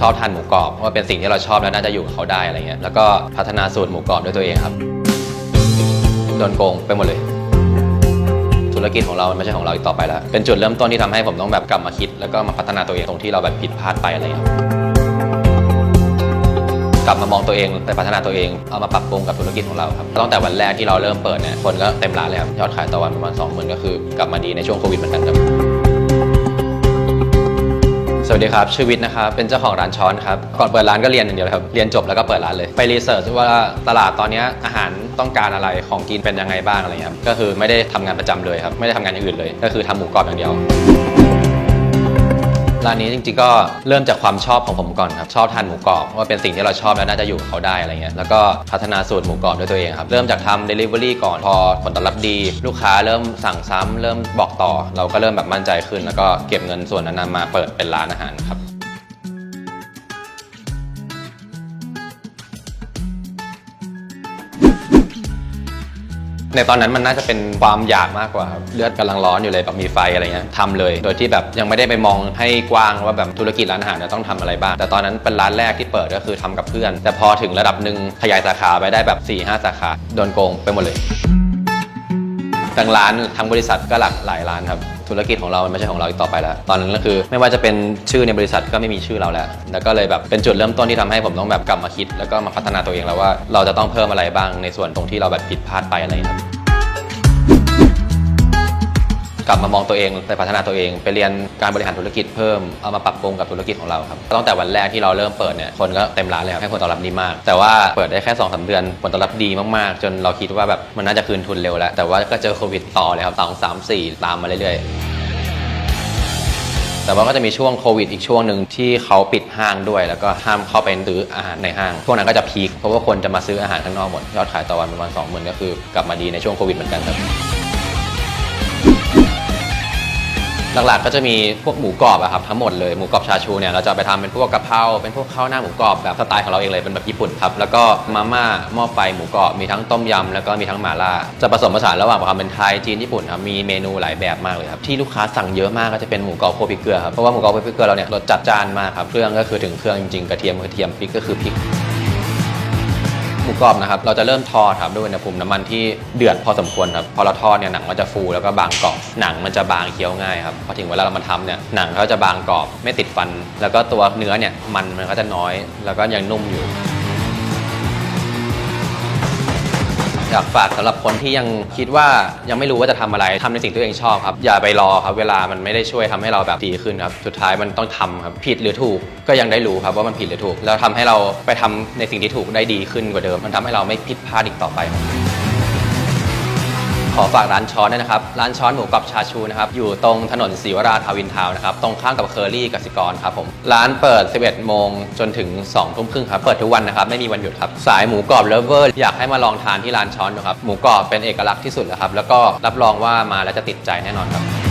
ชอบทานหมูกรอบว่าเป็นสิ่งที่เราชอบแล้วน่าจะอยู่กับเขาได้อะไรเงี้ยแล้วก็พัฒนาสูตรหมูกรอบด้วยตัวเองครับโดนโกงไปหมดเลย ธุรกิจของเรามันไม่ใช่ของเราอีกต่อไปแล้ว เป็นจุดเริ่มต้นที่ทำให้ผมต้องแบบกลับมาคิด แล้วก็มาพัฒนาตัวเองตรงที่เราแบบผิดพลาดไปอะไรเงี้ยครับกลับมามองตัวเองไปพัฒนาตัวเองเอามาปรับปรุงกับธุรกิจของเราครับตั้งแต่วันแรกที่เราเริ่มเปิดเนี่ยคนก็เต็มร้านเลยครับยอดขายต่อวันประมาณ 2 0,000 ก็คือกลับมาดีในช่วงโควิดเหมือนกันครับ สวัสดีครับ ชื่อวิทย์นะครับ เป็นเจ้าของร้านช้อนครับ ก่อนเปิดร้านก็เรียนอย่างเดียวเลยครับ เรียนจบแล้วก็เปิดร้านเลย ไปรีเสิร์ชว่าตลาดตอนนี้อาหารต้องการอะไร ของกินเป็นยังไงบ้างอะไรเงี้ยครับก็คือไม่ได้ทำงานประจำเลยครับ ไม่ได้ทำงานอย่างอื่นเลย ก็คือทำหมูกรอบอย่างเดียว ร้านนี้จริงๆก็เริ่มจากความชอบของผมก่อนครับชอบทานหมูกรอบเพราะว่าเป็นสิ่งที่เราชอบแล้วน่าจะอยู่กับเขาได้อะไรเงี้ยแล้วก็พัฒนาสูตรหมูกรอบด้วยตัวเองครับเริ่มจากทำ Delivery ก่อนพอผลตอบรับดี ลูกค้าเริ่มสั่งซ้ำเริ่มบอกต่อ เราก็เริ่มแบบมั่นใจขึ้น แล้วก็เก็บเงินส่วนนั้นมาเปิดเป็นร้านอาหารครับ ในตอนนั้นมันน่าจะเป็นความอยากมากกว่าครับเลือดกำลังร้อนอยู่เลยแบบมีไฟอะไรเงี้ยทำเลย โดยที่แบบยังไม่ได้ไปมองให้กว้างว่าแบบธุรกิจร้านอาหารจะต้องทำอะไรบ้าง แต่ตอนนั้นเป็นร้านแรกที่เปิดก็คือทำกับเพื่อน แต่พอถึงระดับหนึ่งขยายสาขาไปได้แบบ4ี่ห้าสาขาโดนโกงไปหมดเลยทั้งร้านทั้งบริษัทก็หลักหลายร้านครับ ธุรกิจของเรามันไม่ใช่ของเราอีกต่อไปแล้ว ตอนนั้นก็คือไม่ว่าจะเป็นชื่อในบริษัทก็ไม่มีชื่อเราแล้ว แล้วก็เลยแบบเป็นจุดเริ่มต้นที่ทำให้ผมต้องแบบกลับมาคิด แล้วก็มาพัฒนาตัวเองแล้วว่าเราจะต้องเพิ่มอะไรบ้างในส่วนตรงที่เราแบบผิดพลาดไปอะไรครับ กลับมามองตัวเองไปพัฒนาตัวเอง ไปเรียนการบริหารธุรกิจเพิ่มเอามาปรับปรุงกับธุรกิจของเราครับตั้งแต่วันแรกที่เราเริ่มเปิดเนี่ยคนก็เต็มร้านเลยครับให้ผลตอบรับดีมาก แต่ว่าเปิดได้แค่2อสเดือนผลตอบรับดีมากๆ จนเราคิดว่าแบบมันน่าจะคืนทุนเร็วแล้ว แต่ว่าก็เจอโควิดต่อเลยครับสองสามสี่ตามมาเรื่อยๆแต่ว่าก็จะมีช่วงโควิดอีกช่วงหนึ่งที่เขาปิดห้างด้วย แล้วก็ห้ามเข้าไปซื้ออาหารในห้าง ช่วงนั้นก็จะพีคเพราะว่าคนจะมาซื้ออาหารข้างนอกหมดยอดขายต่อวันประมาณ2 0,000ก็คือกลับมาดีในช่วงโควิดเหมือนกันครับ หลักๆก็จะมีพวกหมูกรอบอะครับทั้งหมดเลยหมูกรอบชาชูเนี่ยเราจะไปทำเป็นพวกกะเพราเป็นพวกข้าวหน้าหมูกรอบแบบสไตล์ของเราเองเลยเป็นแบบญี่ปุ่นครับแล้วก็มาม่าหม้อไฟหมูกรอบมีทั้งต้มยำแล้วก็มีทั้งหม่าล่าจะผสมผสานระหว่างความเป็นไทยจีนญี่ปุ่นครับมีเมนูหลายแบบมากเลยครับที่ลูกค้าสั่งเยอะมากก็จะเป็นหมูกรอบโคพริกเกลือครับเพราะว่าหมูกรอบโคพริกเกลือเราเนี่ยรสจัดจ้านมากครับเครื่องก็คือถึงเครื่องจริงๆกระเทียมกระเทียมพริกก็คือพริก หมูกรอบนะครับ เราจะเริ่มทอดครับด้วยอุณหภูมิน้ำมันที่เดือดพอสมควรครับ พอเราทอดเนี่ยหนังมันจะฟูแล้วก็บางกรอบ หนังมันจะบางเคี้ยวง่ายครับ พอถึงเวลาเรามาทำเนี่ยหนังเขาจะบางกรอบไม่ติดฟัน แล้วก็ตัวเนื้อเนี่ยมันมันก็จะน้อย แล้วก็ยังนุ่มอยู่ อยากฝากสำหรับคนที่ยังคิดว่ายังไม่รู้ว่าจะทำอะไรทำในสิ่งที่ตัวเองชอบครับ อย่าไปรอครับ เวลามันไม่ได้ช่วยทำให้เราแบบดีขึ้นครับ สุดท้ายมันต้องทำครับ ผิดหรือถูกก็ยังได้รู้ครับว่ามันผิดหรือถูก แล้วทำให้เราไปทำในสิ่งที่ถูกได้ดีขึ้นกว่าเดิม มันทำให้เราไม่ผิดพลาดอีกต่อไปครับ ขอฝากร้านช้อนด้วยนะครับ ร้านช้อนหมูกรอบชาชูนะครับ อยู่ตรงถนนศรีวราทาวินทาวนะครับ ตรงข้ามกับเคอรี่กสิกรครับผม ร้านเปิด 11 โมงจนถึง 2 ทุ่มครึ่งครับ เปิดทุกวันนะครับ ไม่มีวันหยุดครับ สายหมูกรอบเลเวอร์อยากให้มาลองทานที่ร้านช้อนดูครับ หมูกรอบเป็นเอกลักษณ์ที่สุดแล้วครับ แล้วก็รับรองว่ามาแล้วจะติดใจแน่นอนครับ